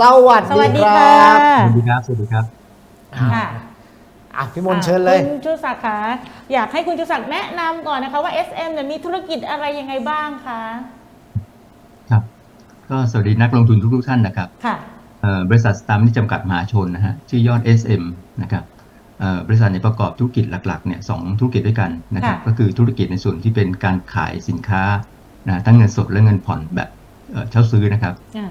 สวัสสวัดีสดีคค่ะรับสวัสดีครับ สวัสดีครับ ค่ะอะพี่มนต์เชิญเลย คุณชูศักดิ์คะอยากให้คุณชูศักดิ์แนะนำก่อนนะคะว่า SM เนี่ยมีธุรกิจอะไรยังไงบ้างคะครับ ก็สวัสดีนักลงทุนทุกๆท่านนะครับค่ะ เอ่อบริษัทสตาร์มนี่จำกัดมหาชนนะฮะ ชื่อยอด SM นะครับเอ่อบริษัทในยประกอบธุรกิจหลักๆเนี่ยสองธุรกิจด้วยกันนะครับ ค่ะ ก็คือธุรกิจในส่วนที่เป็นการขายสินค้านะทั้งเงินสดและเงินผ่อนแบบเอ่อเช่าซื้อนะครับ อ่า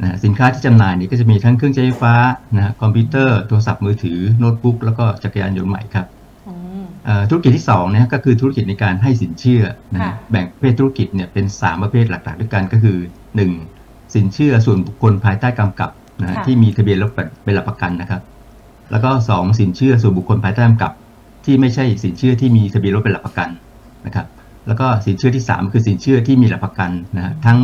นะฮะสินค้าที่จำหน่ายนี่ก็จะมีทั้งเครื่องใช้ไฟฟ้านะฮะคอมพิวเตอร์โทรศัพท์มือถือโน้ตบุ๊กแล้วก็จักรยานยนต์ใหม่ครับอืมเอ่อธุรกิจที่2เนี่ยก็คือธุรกิจในการให้สินเชื่อนะค่ะฮะแบ่งประเภทธุรกิจเนี่ยเป็น 3 ประเภทหลักๆ ด้วยกันก็คือ 1. สินเชื่อส่วนบุคคลภายใต้กำกับนะฮะค่ะที่มีทะเบียนรถเป็นหลักประกันนะครับ แล้วก็ 2 สินเชื่อส่วนบุคคลภายใต้กำกับ ที่ไม่ใช่สินเชื่อที่มีทะเบียนรถเป็นหลักประกันนะครับ แล้วก็สินเชื่อที่ 3 คือสินเชื่อที่มีหลักประกันนะฮะทั้ง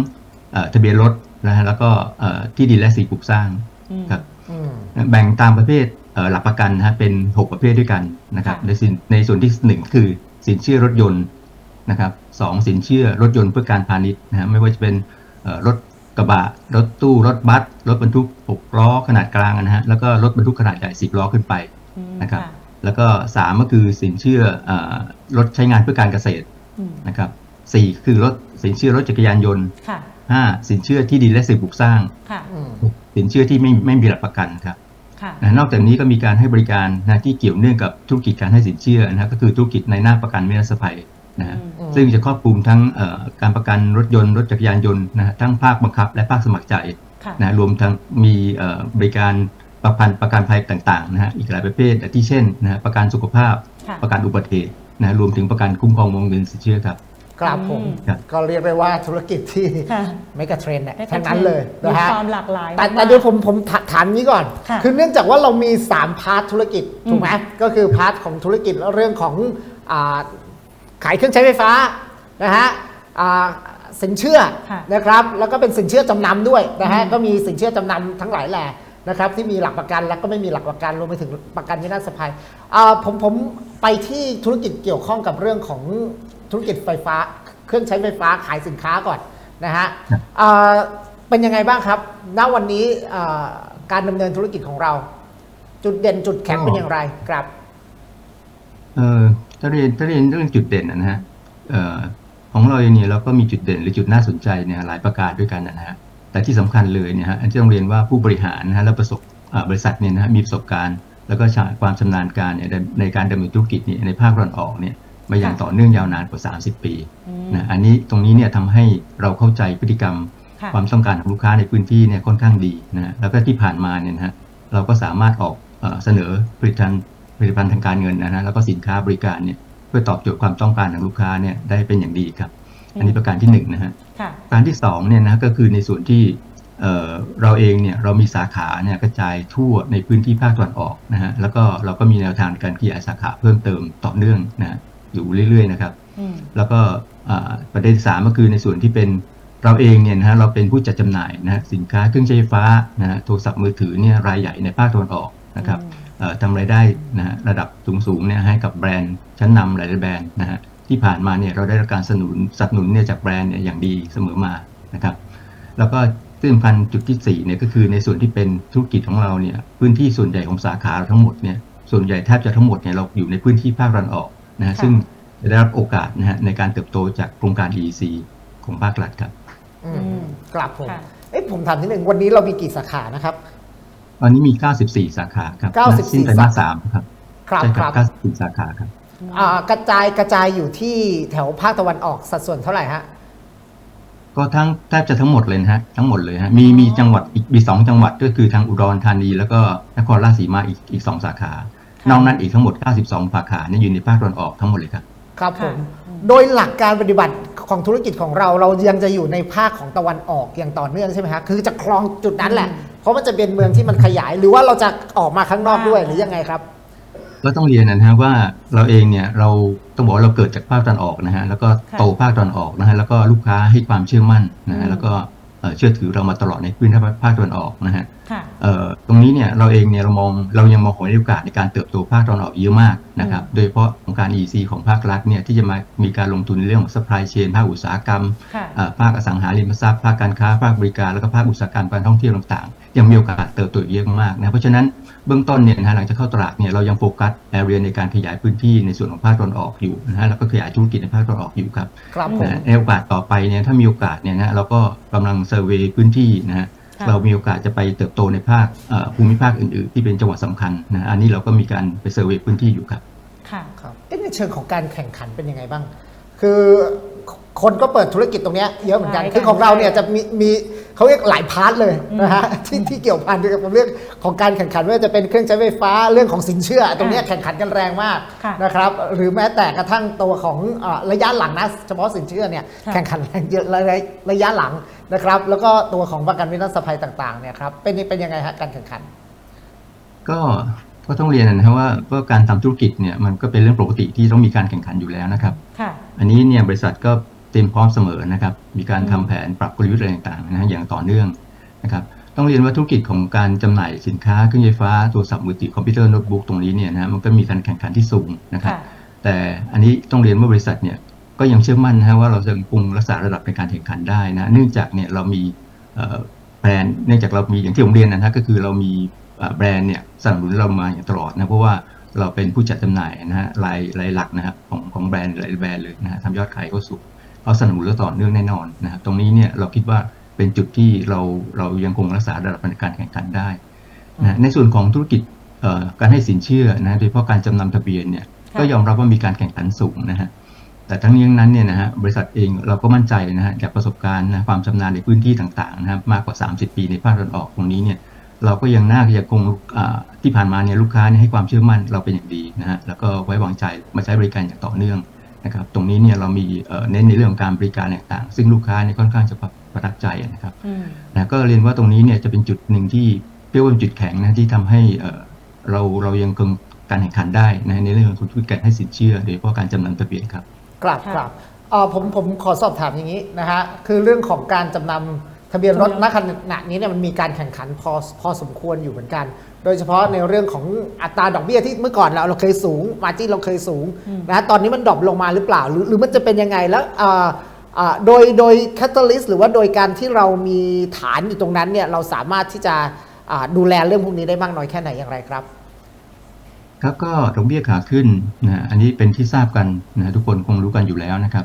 เอ่อทะเบียนรถ นะฮะแล้วก็เอ่อที่ดินและสิ่งปลูกสร้างอืมครับอืมแบ่งตามประเภทเอ่อหลักประกันนะฮะเป็น 6 ประเภทด้วยกันนะครับค่ะในสินในส่วนที่ 1 คือสินเชื่อรถยนต์นะครับสองสินเชื่อรถยนต์เพื่อการพาณิชย์นะฮะไม่ว่าจะเป็นเอ่อรถกระบะ รถตู้ รถบัส รถบรรทุก 6 ล้อขนาดกลางนะฮะแล้วก็รถบรรทุกขนาดใหญ่ 10 ล้อขึ้นไปอืมนะครับแล้วก็ 3 ก็คือสินเชื่อเออรถใช้งานเพื่อการเกษตรอืมนะครับสี่คือรถสินเชื่อรถจักรยานยนต์ ค่ะห้าสินเชื่อที่ดินและสิ่งปลูกสร้างค่ะอืมสินเชื่อที่ไม่ไม่มีหลักประกันครับค่ะนะนอกจากนี้ก็มีการให้บริการนะที่เกี่ยวเนื่องกับธุรกิจการให้สินเชื่อนะฮะก็คือธุรกิจในหน้าประกันเมรสภัยนะฮะอืมซึ่งจะครอบคลุมทั้งเอ่อการประกันรถยนต์รถจักรยานยนต์นะฮะทั้งภาคบังคับ และภาคสมัครใจค่ะนะรวมทั้งมีเอ่อบริการประกันประกันภัยต่างๆนะฮะอีกหลายประเภทอาที่เช่นนะฮะประกันสุขภาพค่ะประกันอุบัติเหตุนะรวมถึงประกันคุ้มครองวงเงินสินเชื่อครับ ครับผมอืมครับ ก็เรียกได้ว่าธุรกิจที่ค่ะไม่กระเทรนเนี่ยได้ทั้งนั้นเลยมีนะฮะความหลากหลายแต่มากๆแต่เดี๋ยวผมผมถถามนี้ก่อน ค่ะอเนื่องจากว่าเรามี 3 พาร์ทธุรกิจ ถูกไหมอืมก็คือพาร์ทของธุรกิจเรื่องของอาขายเครื่องใช้ไฟฟ้านะฮะอ่าสินเชื่อค่ะนะครับ แล้วก็เป็นสินเชื่อจำนำด้วยนะฮะอืมก็มีสินเชื่อจำนำทั้งหลายแหล่นะครับที่มีหลักประกันแล้วก็ไม่มีหลักประกันรวมไปถึงประกันวินาศภัยอ่าผมผมไปที่ธุรกิจเกี่ยวข้องกับเรื่องของ ธุรกิจไฟฟ้า เครื่องใช้ไฟฟ้าขายสินค้าก่อนนะฮะครับอ่าเป็นยังไงบ้างครับ ณ วันนี้อ่าการดำเนินธุรกิจของเรา จุดเด่นจุดแข็งเป็นอย่างไรครับ เอ่อถ้าเรียนถ้าเรียนเรื่องจุดเด่นนะฮะเอ่อของเราเองเนี่ยเราก็มีจุดเด่นหรือจุดน่าสนใจเนี่ยหลายประการด้วยกันนะฮะ แต่ที่สำคัญเลยเนี่ยฮะอันที่ต้องเรียนว่าผู้บริหารนะฮะและประสบอ่าบริษัทเนี่ยนะฮะมีประสบการณ์ แล้วก็ชาความชำนาญการเนี่ยในในการดำเนินธุรกิจเนี่ยในภาคตะวันออกเนี่ย มาอย่างค่ะต่อเนื่องยาวนานกว่า 30 ปีอืมนะอันนี้ตรงนี้เนี่ยทำให้เราเข้าใจพฤติกรรมค่ะความต้องการของลูกค้าในพื้นที่เนี่ยค่อนข้างดีนะฮะแล้วก็ที่ผ่านมาเนี่ยนะฮะเราก็สามารถออกเอ่อเสนอผลิตภัณฑ์ผลิตภัณฑ์ทางการเงินนะฮะแล้วก็สินค้าบริการเนี่ยเพื่อตอบโจทย์ความต้องการของลูกค้าเนี่ยได้เป็นอย่างดีครับ อันนี้ประการที่หนึ่งนะฮะค่ะประการที่สองเนี่ยนะก็คือในส่วนที่เอ่อเราเองเนี่ยเรามีสาขาเนี่ยกระจายทั่วในพื้นที่ภาคตะวันออกนะฮะแล้วก็เราก็มีแนวทางในการขยายสาขาเพิ่มเติมต่อเนื่องนะฮะ อยู่เรื่อยๆนะครับอืมแล้วก็อ่าประเด็นที่สามก็คือในส่วนที่เป็นเราเองเนี่ยนะฮะเราเป็นผู้จัดจำหน่ายนะฮะสินค้าเครื่องใช้ไฟฟ้านะฮะโทรศัพท์มือถือเนี่ยรายใหญ่ในภาคตะวันออกนะครับอืมเอ่อทำรายได้นะฮะระดับสูงๆเนี่ยให้กับแบรนด์ชั้นนำหลายๆแบรนด์นะฮะที่ผ่านมาเนี่ยเราได้รับการสนับสนุนสนับสนุนเนี่ยจากแบรนด์เนี่ยอย่างดีเสมอมานะครับ แล้วก็ที่สำคัญจุดที่สี่เนี่ยก็คือในส่วนที่เป็นธุรกิจของเราเนี่ยพื้นที่ส่วนใหญ่ของสาขาเราทั้งหมดเนี่ยส่วนใหญ่แทบจะทั้งหมดเนี่ยเราอยู่ในพื้นที่ภาคตะวันออก นะฮะค่ะซึ่งจะได้รับโอกาสนะฮะในการเติบโตจากโครงการ EEC ของภาครัฐครับอือืมมกลับผมค่ะเอ๊ะผมถามนิดหนึ่งวันนี้เรามีกี่สาขานะครับ ตอนนี้มี 94 สาขาครับ94สิ้นไตรมาสสามครับครับใช่คครัรับบ94สาขาครับอ่ากระจายกระจายอยู่ที่แถวภาคตะวันออกสัดส่วนเท่าไหร่ฮะก็ทั้งแทบจะทั้งหมดเลยนะฮะทั้งหมดเลยฮะมีอ๋อมีจังหวัดอีกมีสองจังหวัดก็คือทางอุดรธานี แล้วก็นครราชสีมาอีกอีกสองสาขา นอกนั้นอีกทั้งหมด 92 สาขาเนี่ยอยู่ในภาคตะวันออกทั้งหมดเลยครับ ครับผมค่ะโดยหลักการปฏิบัติของธุรกิจของเราเรายังจะอยู่ในภาคของตะวันออกอย่างต่อเนื่องใช่ไหมฮะคือจะครองจุดนั้นแหละอืมเพราะมันจะเป็นเมืองที่มันขยาย หรือว่าเราจะออกมาข้างนอกด้วยหรือยังไงครับ ก็ต้องเรียนนะฮะว่าเราเองเนี่ยเราต้องบอกว่าเราเกิดจากภาคตะวันออกนะฮะแล้วก็ค่ะโตภาคตะวันออกนะฮะแล้วก็ลูกค้าให้ความเชื่อมั่นนะอืฮะมแล้วก็ เอ่อเชื่อถือเรามาตลอดในพื้นที่ภาคตะวันออกนะฮะค่ะเอ่อตรงนี้เนี่ยเราเองเนี่ยเรามองเรายังมองเห็นโอกาสในการเติบโตภาคตะวันออกเยอะมากนะครับ โดยเฉพาะของการ EC ของภาครัฐเนี่ยที่จะมามีการลงทุนในเรื่องของ supply chain ภาคอุตสาหกรรมค่ะเอ่อภาคอสังหาริมทรัพย์ ภาคการค้า ภาคบริการ แล้วก็ภาคอุตสาหกรรมการท่องเที่ยวต่างๆ ยังมีโอกาสเติบโตอีกเยอะมากนะ เพราะฉะนั้น เบื้องต้นเนี่ยนะฮะหลังจากเข้าตลาดเนี่ยเรายังโฟกัสแอเรียในการขยายพื้นที่ในส่วนของภาคตะวันออกอยู่นะฮะแล้วก็ขยายธุรกิจในภาคตะวันออกอยู่ครับครับผมนะในโอกาสต่อไปเนี่ยถ้ามีโอกาสเนี่ยนะเราก็กำลังเซอร์เวยพื้นที่นะฮะค่ะเรามีโอกาสจะไปเติบโตในภาคเอ่อภูมิภาคอื่นๆ ที่เป็นจังหวัดสำคัญนะอันนี้เราก็มีการไปเซอร์เวยพื้นที่อยู่ครับค่ะครับเอ๊ะในเชิงของการแข่งขันเป็นยังไงบ้าง คือ คนก็เปิดธุรกิจตรงเนี้ยเยอะเหมือนกันใช่คือของเราเนี่ยใช่จะมีมีเขาเรียกหลายพาร์ทเลยนะฮะที่ที่เกี่ยวพันกับเรื่องของการแข่งขันไม่ว่าจะเป็นเครื่องใช้ไฟฟ้าเรื่องของสินเชื่อ ตรงเนี้ยแข่งขันกันแรงมากค่ะนะครับหรือแม้แต่กระทั่งตัวของเอ่อระยะหลังนะเฉพาะสินเชื่อเนี่ยค่ะแข่งขันแรงเยอะระยะระยะหลังนะครับแล้วก็ตัวของประกันวินาศภัยต่างๆเนี่ยครับเป็นเป็นยังไงฮะการแข่งขัน ก็ ก็ต้องเรียนนะครับว่าว่าการทำธุรกิจเนี่ยมันก็เป็นเรื่องปกติที่ต้องมีการแข่งขันอยู่แล้วนะครับค่ะอันนี้เนี่ยบริษัทก็เตรียมพร้อมเสมอนะครับ มีการอืมทำแผนปรับกลยุทธ์อะไรต่างๆนะฮะอย่างต่อเนื่องนะครับ ต้องเรียนว่าธุรกิจของการจำหน่ายสินค้าเครื่องใช้ไฟฟ้าโทรศัพท์มือถือคอมพิวเตอร์โน้ตบุ๊กตรงนี้เนี่ยนะฮะมันก็มีการแข่งขันที่สูงนะครับค่ะแต่อันนี้ต้องเรียนว่าบริษัทเนี่ยก็ยังเชื่อมั่นนะฮะว่าเราจะคงรักษาระดับในการแข่งขันได้นะ เนื่องจากเนี่ยเรามีเอ่อแบรนด์ เนื่องจากเรามีอย่างที่ผมเรียนนะฮะก็คือเรามีเอ่อ แบรนด์เนี่ยสนับสนุนเรามาอย่างตลอดนะเพราะว่าเราเป็นผู้จัดจำหน่ายนะฮะรายรายหลักนะครับของของแบรนด์หลายแบรนด์เลยนะฮะทำยอดขายก็สูงเขาสนับสนุนเราต่อเนื่องแน่นอนนะครับตรงนี้เนี่ยเราคิดว่าเป็นจุดที่เราเรายังคงรักษาระดับในการแข่งขันได้นะในส่วนของธุรกิจเอ่อการให้สินเชื่อนะโดยเฉพาะการจำนำทะเบียนเนี่ยค่ะก็ยอมรับว่ามีการแข่งขันสูงนะฮะแต่ทั้งนี้ทั้งนั้นเนี่ยนะฮะบริษัทเองเราก็มั่นใจนะฮะจากประสบการณ์นะความชำนาญในพื้นที่ต่างๆนะครับมากกว่า 30 ปีในภาคตะวันออกตรงนี้เนี่ย เราก็ยังน่าจะคงอ่าที่ผ่านมาเนี่ยลูกค้าเนี่ยให้ความเชื่อมั่นเราเป็นอย่างดีนะฮะแล้วก็ไว้วางใจมาใช้บริการอย่างต่อเนื่องนะครับตรงนี้เนี่ยเรามีเอ่อเน้นในเรื่องของการบริการต่างๆซึ่งลูกค้าเนี่ยค่อนข้างจะประทับใจนะครับอืมนะก็เรียนว่าตรงนี้เนี่ยจะเป็นจุดหนึ่งที่เรียกว่าเป็นจุดแข็งนะที่ทำให้เอ่อเราเรายังคงการแข่งขันได้นะในเรื่องของธุรกิจการให้สินเชื่อโดยเฉพาะการจำนำทะเบียนครับกลับค่ะกลับเอ่อผมผมขอสอบถามอย่างนี้นะฮะคือเรื่องของการจำนำ ทะเบียนรถทะเบียนณขณะนี้เนี่ยมันมีการแข่งขันพอพอสมควรอยู่เหมือนกัน โดยเฉพาะในเรื่องของอัตราดอกเบี้ยที่เมื่อก่อนเราเราเคยสูง มาที่เราเคยสูงอืมนะฮะตอนนี้มันดรอปลงมาหรือเปล่า หรือหรือมันจะเป็นยังไงแล้วอ่าอ่าโดยโดยแคตตาลิสหรือว่าโดยการที่เรามีฐานอยู่ตรงนั้นเนี่ยเราสามารถที่จะอ่าดูแลเรื่องพวกนี้ได้มากน้อยแค่ไหนอย่างไรครับ ครับก็ดอกเบี้ยขาขึ้นนะอันนี้เป็นที่ทราบกันนะทุกคนคงรู้กันอยู่แล้วนะครับ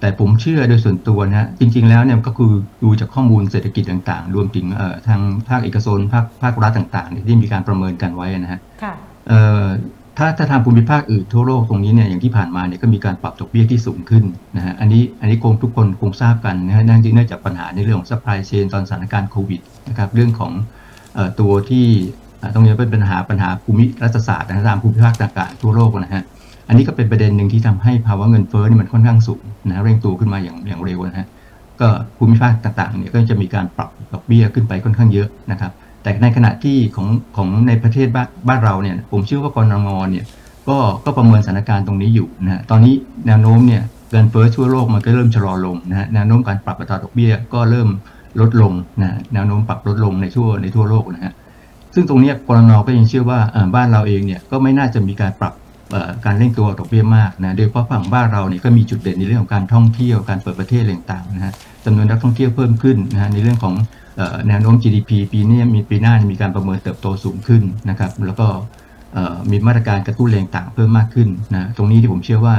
แต่ผมเชื่อโดยส่วนตัวนะจริง ๆ แล้วเนี่ยก็คือดูจากข้อมูลเศรษฐกิจต่าง ๆ รวมถึงเอ่อทางภาคเอกชนภาคภาครัฐต่างๆเนี่ยที่มีการประเมินกันไว้นะฮะค่ะเอ่อถ้าถ้าทางภูมิภาคอื่นทั่วโลกตรงนี้เนี่ยอย่างที่ผ่านมาเนี่ยก็มีการปรับดอกเบี้ยที่สูงขึ้นนะฮะอันนี้อันนี้คงทุกคนคงทราบกันนะฮะเนื่องจากเนื่องจากปัญหาในเรื่องของ supply chain ตอนสถานการณ์โควิดนะครับเรื่องของเอ่อตัวที่อ่าตรงนี้เป็นปัญหาปัญหาภูมิรัฐศาสตร์นะฮะตามภูมิภาคต่างๆทั่วโลกนะฮะ อันนี้ก็เป็นประเด็นหนึ่งที่ทำให้ภาวะเงินเฟ้อนี่มันค่อนข้างสูงนะฮะเร่งตัวขึ้นมาอย่างอย่างเร็วนะฮะก็ภูมิภาคต่างๆเนี่ยก็จะมีการปรับดอกเบี้ยขึ้นไปค่อนข้างเยอะนะครับ แต่ในขณะที่ของของในประเทศบ้านบ้านเราเนี่ยผมเชื่อว่ากรงงเนี่ยก็ก็ประเมินสถานการณ์ตรงนี้อยู่นะฮะตอนนี้แนวโน้มเนี่ยเงินเฟ้อทั่วโลกมันก็เริ่มชะลอลงนะฮะแนวโน้มการปรับอัตราดอกเบี้ยก็เริ่มลดลงนะฮะแนวโน้มปรับลดลงในทั่วในทั่วโลกนะฮะซึ่งตรงนี้กรงงก็ยังเชื่อว่าอ่อบ้านเราเองเนี่ยก็ไม่น่าจะมีการปรับ การเร่งตัวดอกเบี้ยมากนะโดยเฉพาะฝั่งบ้านเราเนี่ยก็มีจุดเด่นในเรื่องของการท่องเที่ยวการเปิดประเทศต่างๆนะฮะจำนวนนักท่องเที่ยวเพิ่มขึ้นนะฮะในเรื่องของแนวโน้ม GDP ปีนี้มีปีหน้ามีการประเมินเติบโตสูงขึ้นนะครับ แล้วก็มีมาตรการกระตุ้นแรงต่างเพิ่มมากขึ้นนะตรงนี้ที่ผมเชื่อว่า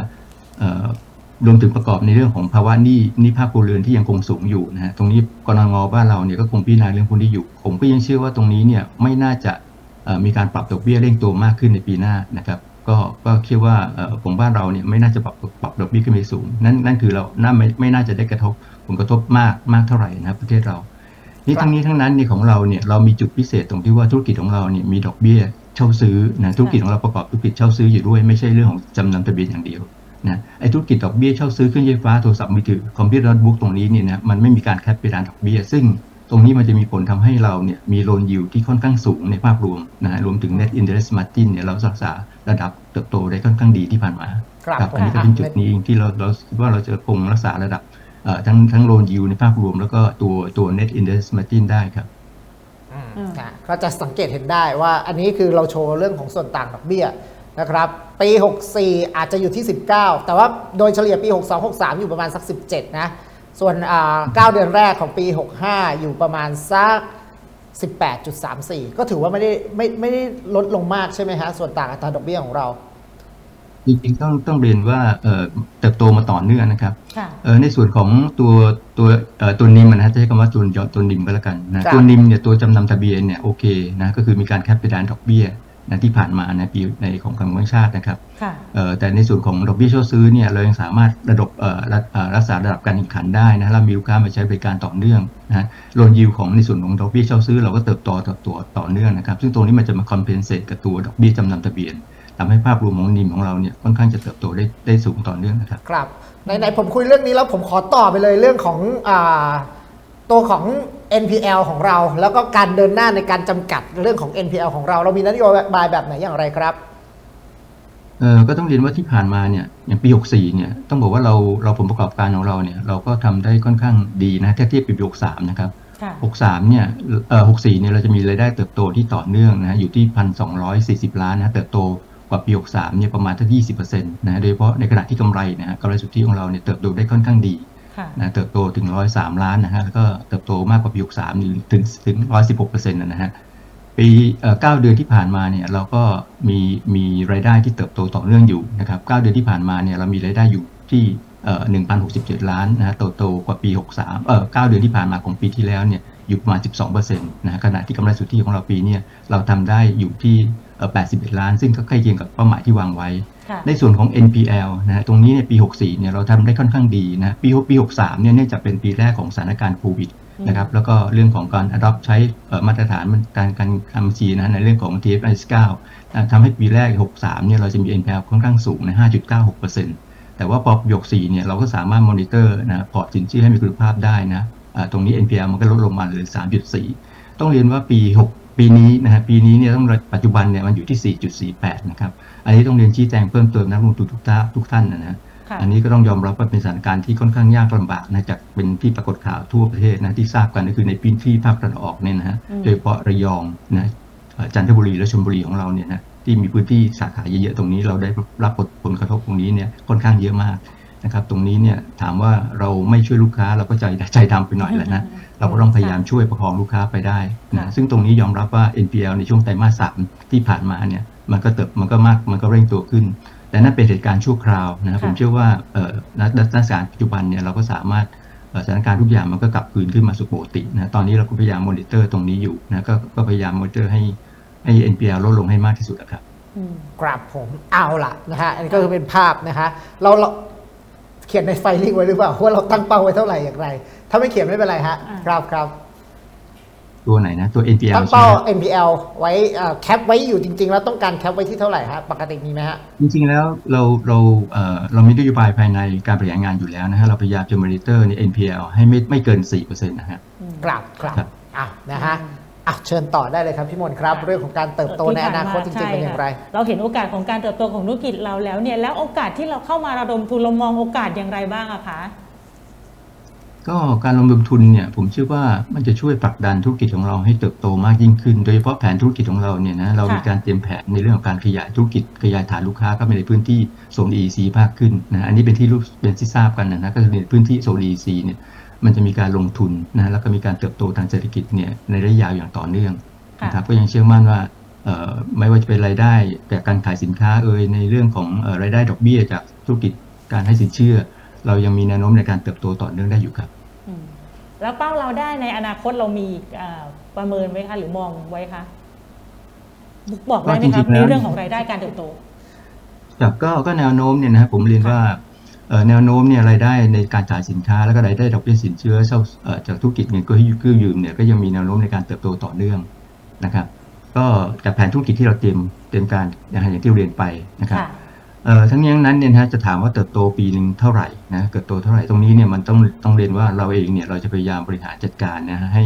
รวมถึงประกอบในเรื่องของภาวะหนี้หนี้ภาคครัวเรือนที่ยังคงสูงอยู่นะฮะตรงนี้กรงงบ้านเราเนี่ยก็คงพิจารณาเรื่องพวกนี้อยู่ ผมก็ยังเชื่อว่าตรงนี้เนี่ยไม่น่าจะมีการปรับดอกเบี้ยเร่งตัวมากขึ้นในปีหน้านะครับ ก็ก็คิดว่าเอ่อของบ้านเราเนี่ยไม่น่าจะปรับปรับดอกเบี้ยขึ้นไปสูง นั่นนั่นคือเราน่าไม่ไม่น่าจะได้กระทบผลกระทบมากมากเท่าไหร่นะประเทศเรา นี่ทั้งนี้ทั้งนั้นเนี่ยของเราเนี่ยเรามีจุดพิเศษตรงที่ว่าธุรกิจของเราเนี่ยมีดอกเบี้ยเช่าซื้อนะธุรกิจของเราประกอบธุรกิจเช่าซื้ออยู่ด้วยไม่ใช่เรื่องของจำนำทะเบียนอย่างเดียวนะไอ้ธุรกิจดอกเบี้ยเช่าซื้อเครื่องใช้ไฟฟ้าโทรศัพท์มือถือคอมพิวเตอร์โน้ตบุ๊กตรงนี้เนี่ยนะมันไม่มีการแคปเพดานดอกเบี้ยซึ่ง ตรงนี้มันจะมีผลทำให้เราเนี่ยมีโลนยิวที่ค่อนข้างสูงในภาพรวมนะฮะรวมถึง net interest margin เนี่ยเรารักษาระดับเติบโตได้ค่อนข้างดีที่ผ่านมาครับอันนี้ก็เป็นจุดนี้เองที่เราเราคิดว่าเราจะคงรักษาระดับเอ่อทั้งทั้งโลนยิวในภาพรวม แล้วก็ตัวตัว net interest margin ได้ครับอืมอืมนะก็จะสังเกตเห็นได้ว่าอันนี้คือเราโชว์เรื่องของส่วนต่างดอกเบี้ยนะครับปี 64 อาจจะอยู่ที่ 19 แต่ว่าโดยเฉลี่ยปี 62 63 อยู่ประมาณสัก 17 นะ ส่วนอ่า9เดือนแรกของปี 65 อยู่ประมาณสัก 18.34 ก็ถือว่าไม่ได้ไม่ไม่ได้ลดลงมากใช่ไหมฮะ ส่วนต่างอัตราดอกเบี้ยของเรา จริงๆต้องต้องเรียนว่าเอ่อเติบโตมาต่อเนื่องนะครับค่ะเอ่อในส่วนของตัวตัวเอ่อตัวนิมนะฮะจะใช้คำว่าตัวตัวนิมก็แล้วกันครันะบตัวนิมเนี่ยตัวจำนำทะเบียนเนี่ยโอเคนะก็คือมีการแคปเพดานดอกเบี้ย นะที่ผ่านมาในปีในของทางแบงก์ชาตินะครับค่ะเอ่อแต่ในส่วนของดอกเบี้ยเช่าซื้อเนี่ยเรายังสามารถระดบเอ่อรักเอ่อรักษาระดับการแข่งขันได้นะเรามีลูกค้ามาใช้บริการต่อเนื่องนะโลนยิวของในส่วนของดอกเบี้ยเช่าซื้อ เราก็เติบโตเติบโตต่อเนื่องนะครับ ซึ่งตรงนี้มันจะมาคอมเพนเซตกับตัวดอกเบี้ยจำนำทะเบียนทำให้ภาพรวมของนิมของเราเนี่ยค่อนข้างจะเติบโตได้ได้สูงต่อเนื่องนะครับครับไหนๆผมคุยเรื่องนี้แล้วผมขอต่อไปเลยเรื่องของอาตัวของ NPL ของเรา แล้วก็การเดินหน้าในการจำกัดเรื่องของ NPL ของเรา เรามีนโยบายแบบไหนอย่างไรครับเออก็ต้องเรียนว่าที่ผ่านมาเนี่ยอย่างปี 64 เนี่ยต้องบอกว่าเราเราผลประกอบการของเราเนี่ยเราก็ทำได้ค่อนข้างดีนะถ้าเทียบกับปี 63 นะครับค่ะ63 เนี่ยเอ่อ64 เนี่ยเราจะมีรายได้เติบโตที่ต่อเนื่องนะอยู่ที่ 1,240 ล้านนะเติบโตกว่าปี 63 เนี่ยประมาณทั้ง20%นะโดยเฉพาะในขณะที่กำไรนะฮะกำไรสุทธิของเราเนี่ยเติบโตได้ค่อนข้างดีค่ะ นะเติบโตถึง 103 ล้านนะฮะแล้วก็เติบโตมากกว่าปี63อยู่ถึงถึง 116%นต์นะฮะปีเอ่อ9เดือนที่ผ่านมาเนี่ยเราก็มีมีรายได้ที่เติบโตต่อเนื่องอยู่นะครับ9เดือนที่ผ่านมาเนี่ยเรามีรายได้อยู่ที่เอ่อ1,067ล้านนะฮะโตโตกว่าปี63เอ่อ9เดือนที่ผ่านมาของปีที่แล้วเนี่ยอยู่ประมาณ12%นะฮะขณะที่กำไรสุทธิของเราปีเนี่ยเราทำได้อยู่ที่เอ่อ81ล้าน ซึ่งก็ใกล้เคียงกับเป้าหมายที่วางไว้ ในส่วนของ NPL นะฮะตรงนี้เนี่ยปี 64 เนี่ยเราทำได้ค่อนข้างดีนะปีปี 63 เนี่ยเนื่องจากเป็นปีแรกของสถานการณ์โควิดอืมนะครับแล้วก็เรื่องของการ adopt ใช้เอ่อมาตรฐานการการทำบัญชีนะฮะในเรื่องของ TFIS 9นะทำให้ปีแรก 63 เนี่ยเราจะมี NPL ค่อนข้างสูงนะ 5.96%แต่ว่าพอปี64 เนี่ยเราก็สามารถมอนิเตอร์นะพอร์ตสินเชื่อให้มีคุณภาพได้นะอ่าตรงนี้ NPL มันก็ลดลงมาเหลือ 3.4 ต้องเรียนว่าปี 6 ปีนี้นะฮะปีนี้เนี่ยต้องปัจจุบันเนี่ยมันอยู่ที่ 4.48 นะครับ อันนี้ต้องเรียนชี้แจงเพิ่มเติมนักลงทุนทุกท่านทุกท่านนะฮะค่ะอันนี้ก็ต้องยอมรับว่าเป็นสถานการณ์ที่ค่อนข้างยากลำบากนะจากเป็นที่ปรากฏข่าวทั่วประเทศนะที่ทราบกันก็คือในพื้นที่ภาคตะวันออกเนี่ยนะฮะอืมโดยเฉพาะระยองนะเอ่อจันทบุรีและชลบุรีของเราเนี่ยนะที่มีพื้นที่สาขาเยอะๆตรงนี้เราได้รับผลกระทบตรงนี้เนี่ยค่อนข้างเยอะมากนะครับตรงนี้เนี่ยถามว่าเราไม่ช่วยลูกค้าเราก็ใจใจดำไปหน่อยแหล้วนะเราก็ต้องพยายามช่วยประคองลูกค้าไปได้ค่ะนะซึ่งตรงนี้ยอมรับว่า NPL ในช่วงไตรมาสสามที่ผ่านมาเนี่ย มันก็เติบมันก็มากมันก็เร่งตัวขึ้น แต่นั่นเป็นเหตุการณ์ชั่วคราวนะครับค่ะผมเชื่อว่าเอ่อณณณสถานปัจจุบันเนี่ยเราก็สามารถเอ่อสถานการณ์ทุกอย่างมันก็กลับคืนขึ้นมาสู่ปกตินะตอนนี้เราก็พยายามมอนิเตอร์ตรงนี้อยู่นะก็ก็พยายามมอนิเตอร์ให้ให้ NPL ลดลงให้มากที่สุดนะครับอืมครับผมเอาล่ะนะฮะอันนี้ก็คือเป็นภาพนะฮะเราเราเขียนในไฟลิงก์ไว้หรือเปล่าว่าเราตั้งเป้าไว้เท่าไหร่อย่างไร ถ้าไม่เขียนไม่เป็นไรฮะอ่าครับครับ ตัวไหนนะ ตัว NPL ตั้งใช่ไหเป้าม NPL ไว้เอ่อแคปไว้อยู่จริง ๆ แล้วต้องการแคปไว้ที่เท่าไหร่ฮะปกติมีไหมฮะจริง ๆ แล้วเราเราเอ่อเรามีนโยบายภายในการบริหารงานอยู่แล้วนะฮะเราพยายามจะมอนิเตอร์ใน NPL ให้ไม่ไม่เกิน4%นะฮะอืมครับครับครับอะนะฮะอืมอะเชิญต่อได้เลยครับพี่มนต์ครับ เรื่องของการเติบโตในอนาคตจริงๆเป็นอย่างไรใช่ค่ะเราเห็นโอกาสของการเติบโตของธุรกิจเราแล้วเนี่ยแล้วโอกาสที่เราเข้ามาระดมทุนเรามองโอกาสอย่างไรบ้างอะคะ ก็การลงทุนเนี่ยผมเชื่อว่ามันจะช่วยผลักดันธุรกิจของเราให้เติบโตมากยิ่งขึ้น โดยเฉพาะแผนธุรกิจของเราเนี่ยนะเรามีค่ะการเตรียมแผนในเรื่องของการขยายธุรกิจขยายฐานลูกค้าเข้าไปในพื้นที่โซน EEC มากขึ้นนะอันนี้เป็นที่รู้เป็นที่ทราบกันนะนะก็คือในพื้นที่โซน EEC เนี่ยมันจะมีการลงทุนนะแล้วก็มีการเติบโตทางเศรษฐกิจเนี่ยในระยะยาวอย่างต่อเนื่องค่ะนะครับก็ยังเชื่อมั่นว่าเอ่อไม่ว่าจะเป็นรายได้จากการขายสินค้าเอ่ยในเรื่องของเอ่อรายได้ดอกเบี้ยจากธุรกิจการให้สินเชื่อ เรายังมีแนวโน้มในการเติบโตต่อเนื่องได้อยู่ครับอืมแล้วเป้าเราได้ในอนาคตเรามีเอ่อประเมินไว้คะหรือมองไว้คะบอกได้ไหมก็จริครับงๆแล้วในเรื่องของรายได้การเติบโตครับก็ก็แนวโน้มเนี่ยนะครับผมเรียนว่าเอ่อแนวโน้มเนี่ยรายได้ในการจ่ายสินค้า แล้วก็รายได้ดอกเบี้ยสินเชื่อเช่าเอ่อจากธุรกิจเงินกู้กู้ยืมเนี่ยก็ยังมีแนวโน้มในการเติบโตต่อเนื่องนะครับ ก็จากแผนธุรกิจที่เราเตรียมเตรียมการนะฮะอย่างที่เรียนไปนะครับค่ะเอ่อ ทั้งนี้ทั้งนั้นเนี่ยนะฮะจะถามว่าเติบโตปีหนึ่งเท่าไหร่นะเติบโตเท่าไหร่ตรงนี้เนี่ยมันต้องต้องเรียนว่าเราเองเนี่ยเราจะพยายามบริหารจัดการนะฮะให้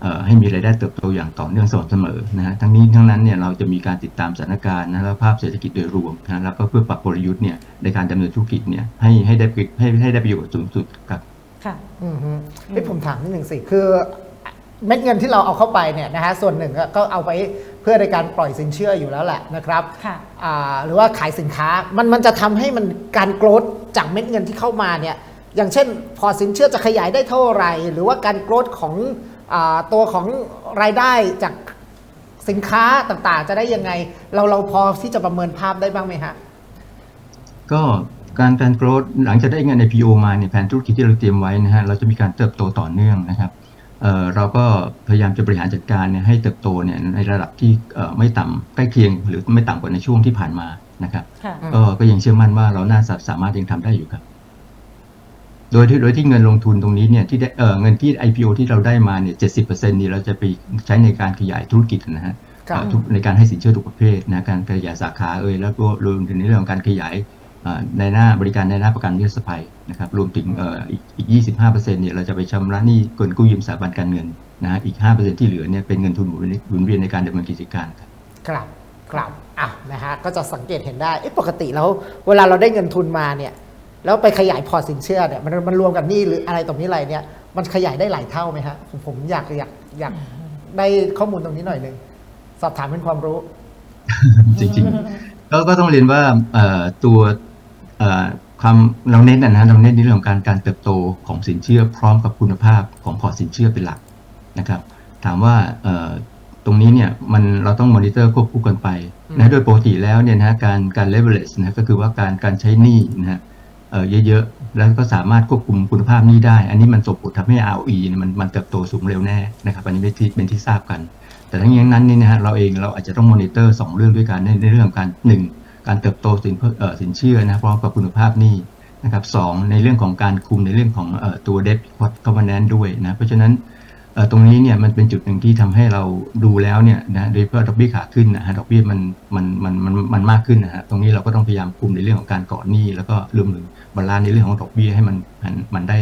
เอ่อให้มีรายได้เติบโตอย่างต่อเนื่องสม่ำเสมอนะฮะทั้งนี้ทั้งนั้นเนี่ยเราจะมีการติดตามสถานการณ์นะและภาพเศรษฐกิจโดยรวมนะแล้วก็เพื่อปรับกลยุทธ์เนี่ยในการดำเนินธุรกิจเนี่ยให้ให้ได้ให้ให้ได้ประโยชน์สูงสุดครับค่ะอืมฮึเฮ้ผมถามนิดหนึ่งสิคือ เม็ดเงินที่เราเอาเข้าไปเนี่ยนะฮะส่วนหนึ่งก็ก็เอาไปเพื่อในการปล่อยสินเชื่ออยู่แล้วแหละนะครับค่ะอ่าหรือว่าขายสินค้ามันมันจะทำให้มันการโกรธจากเม็ดเงินที่เข้ามาเนี่ยอย่างเช่น พอสินเชื่อจะขยายได้เท่าไหร่ หรือว่าการโกรธของอ่าตัวของรายได้จากสินค้าต่างๆ จะได้ยังไง เราเราพอที่จะประเมินภาพได้บ้างไหมฮะก็การการโกรธหลังจากได้เงิน IPO มาเนี่ยแผนธุรกิจที่เราเตรียมไว้นะฮะเราจะมีการเติบโตต่อเนื่องนะครับ เอ่อเราก็พยายามจะบริหารจัดการเนี่ยให้เติบโตเนี่ยในระดับที่เอ่อไม่ต่ำใกล้เคียง หรือไม่ต่ำกว่าในช่วงที่ผ่านมานะครับค่ะอืมก็ก็ยังเชื่อมั่นว่าเราน่าจะสามารถยังทำได้อยู่ครับ โดยที่โดยที่เงินลงทุนตรงนี้เนี่ยที่ได้เอ่อเงินที่ IPO ที่เราได้มาเนี่ยเจ็ดสิบเปอร์เซ็นต์นี่เราจะไปใช้ในการขยายธุรกิจนะฮะครับเอ่อทุกในการให้สินเชื่อทุกประเภทนะการขยายสาขาเอ่ยแล้วก็รวมถึงในเรื่องของการขยายเอ่อ ในหน้าบริการในหน้าประกันวิสภัยนะครับรวมถึงเอ่ออีกอีก 25%เนี่ยเราจะไปชำระหนี้กลกู้ยืมสถาบันการเงินนะฮะอีก 5%ที่เหลือเนี่ยเป็นเงินทุนหมุนเวียนหมุนเวียนในการดำเนินกิจการครับครับครับอะนะฮะก็จะสังเกตเห็นได้เอ๊ะปกติแล้วเวลาเราได้เงินทุนมาเนี่ยแล้วไปขยายพอร์ตสินเชื่อเนี่ยมันมันรวมกับหนี้หรืออะไรตรงนี้อะไรเนี่ยมันขยายได้หลายเท่าไหมฮะผมผมอยากอยากอยากได้ข้อมูลตรงนี้หน่อยหนึ่งสอบถามเป็นความรู้ จริงๆก็ก็ต้องเรียนว่าเอ่อตัวเอ่อ ความเราเน้นนะนะเราเน้นในเรื่องของการการเติบโตของสินเชื่อพร้อมกับคุณภาพของพอร์ตสินเชื่อเป็นหลักนะครับ ถามว่าตรงนี้เนี่ยมันเราต้องมอนิเตอร์ควบคู่กันไปนะโดยปกติแล้วเนี่ยนะการการ leverage นะก็คือว่าการการใช้หนี้นะฮะเเยอะๆ แล้วก็สามารถควบคุมคุณภาพหนี้ได้ อันนี้มันส่งผลทำให้ ROE เนี่ยมันมันเติบโตสูงเร็วแน่นะครับอันนี้เป็นที่เป็นที่ทราบกัน แต่ทั้งนี้ทั้งนั้นนี่นะฮะเราเองเราอาจจะต้องมอนิเตอร์สองเรื่องด้วยกันในในเรื่องของการหนึ่ง การเติบโตสินเเอ่อสินเชื่อนะพร้อมกับคุณภาพหนี้นะครับสองในเรื่องของการคุมในเรื่องของอตัว debt covenant ด้วยนะเพราะฉะนั้นตรงนี้เนี่ยมันเป็นจุดหนึ่งที่ทำให้เราดูแล้วเนี่ยนะโดยเฉพาะดอกเบี้ยขาขึ้นนะฮะดอกเบี้ยมันมันมันมันมันมากขึ้นนะฮะตรงนี้เราก็ต้องพยายามคุมในเรื่องของการก่อหนี้ แล้วก็รวมถึงบาลานซ์ในเรื่องของดอกเบี้ยให้มันมันมันได้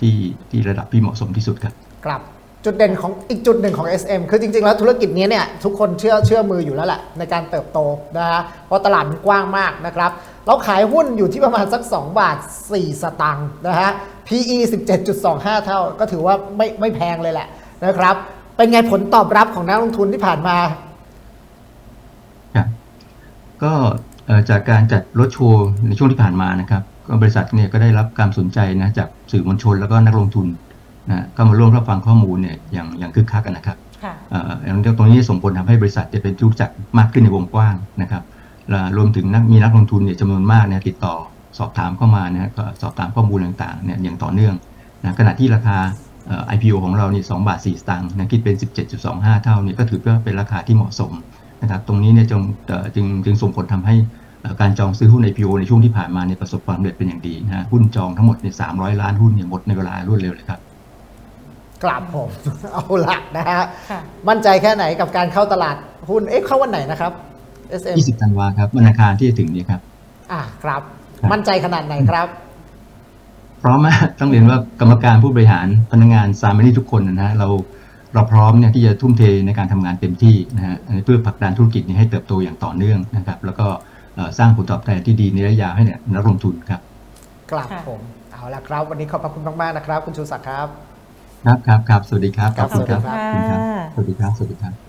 ที่ที่ระดับที่เหมาะสมที่สุดครับครับ จุดเด่นของอีกจุดหนึ่งของ SM คือจริง ๆ แล้วธุรกิจนี้เนี่ยทุกคนเชื่อเชื่อมืออยู่แล้วแหละในการเติบโตนะฮะเพราะตลาดมันกว้างมากนะครับ เราขายหุ้นอยู่ที่ประมาณสัก 2 บาท 4 สตางค์นะฮะ PE 17.25 เท่าก็ถือว่าไม่ไม่แพงเลยแหละนะครับ เป็นไงผลตอบรับของนักลงทุนที่ผ่านมาก็จากการจัดรถโชว์ในช่วงที่ผ่านมานะครับก็บริษัทเนี่ยก็ได้รับการสนใจนะจากสื่อมวลชนแล้วก็นักลงทุน นะก็มาร่วมรับฟังข้อมูลเนี่ยอย่างอย่างคึกคักกันนะครับค่ะเอ่ออย่างตรงนี้ส่งผลทำให้บริษัทจะเป็นที่รู้จักมากขึ้นในวงกว้างนะครับและรวมถึงนักมีนักลงทุนเนี่ยจำนวนมากเนี่ยติดต่อสอบถามเข้ามานะฮะก็สอบถามข้อมูลต่างๆเนี่ยอย่างต่อเนื่องนะขณะที่ราคาเอ่อ IPO ของเราเนี่ย2บาท4สตางค์นะคิดเป็น 17.25 เท่าเนี่ยก็ถือว่าเป็นราคาที่เหมาะสมนะครับตรงนี้เนี่ยจงเอ่อจึงจึงส่งผลทำให้เอ่อการจองซื้อหุ้น IPO ในช่วงที่ผ่านมาเนี่ยประสบความสำเร็จเป็นอย่างดีนะฮะหุ้นจองทั้งหมดเนี่ย300 ล้านหุ้นเนี่ยหมดในเวลารวดเร็วเลยครับ กลับผม เอาละนะฮะค่ะมั่นใจแค่ไหนกับการเข้าตลาดหุ้นเอ๊ะเข้าวันไหนนะครับ SM 20ธันวาครับวันอังคารที่จะถึงนี้ครับ อ่าครับครับมั่นใจขนาดไหนครับพร้อมมากต้องเรียนว่ากรรมการผู้บริหารพนักงานสามนิทุกคนนะฮะเราเราพร้อมเนี่ยที่จะทุ่มเทในการทำงานเต็มที่นะฮะเพื่อผลักดันธุรกิจนี้ให้เติบโตอย่างต่อเนื่องนะครับ แล้วก็เอ่อสร้างผลตอบแทนที่ดีในระยะยาวให้เนี่ยนักลงทุนครับกลับค่ะผมเอาละครับ วันนี้ขอบพระคุณมากๆนะครับ คุณชูศักดิ์ครับ ครับครับครับสวัสดีครับครับขอบคุณครับสวัสดีขอบคุณครับสวัสดีครับสวัสดีครับ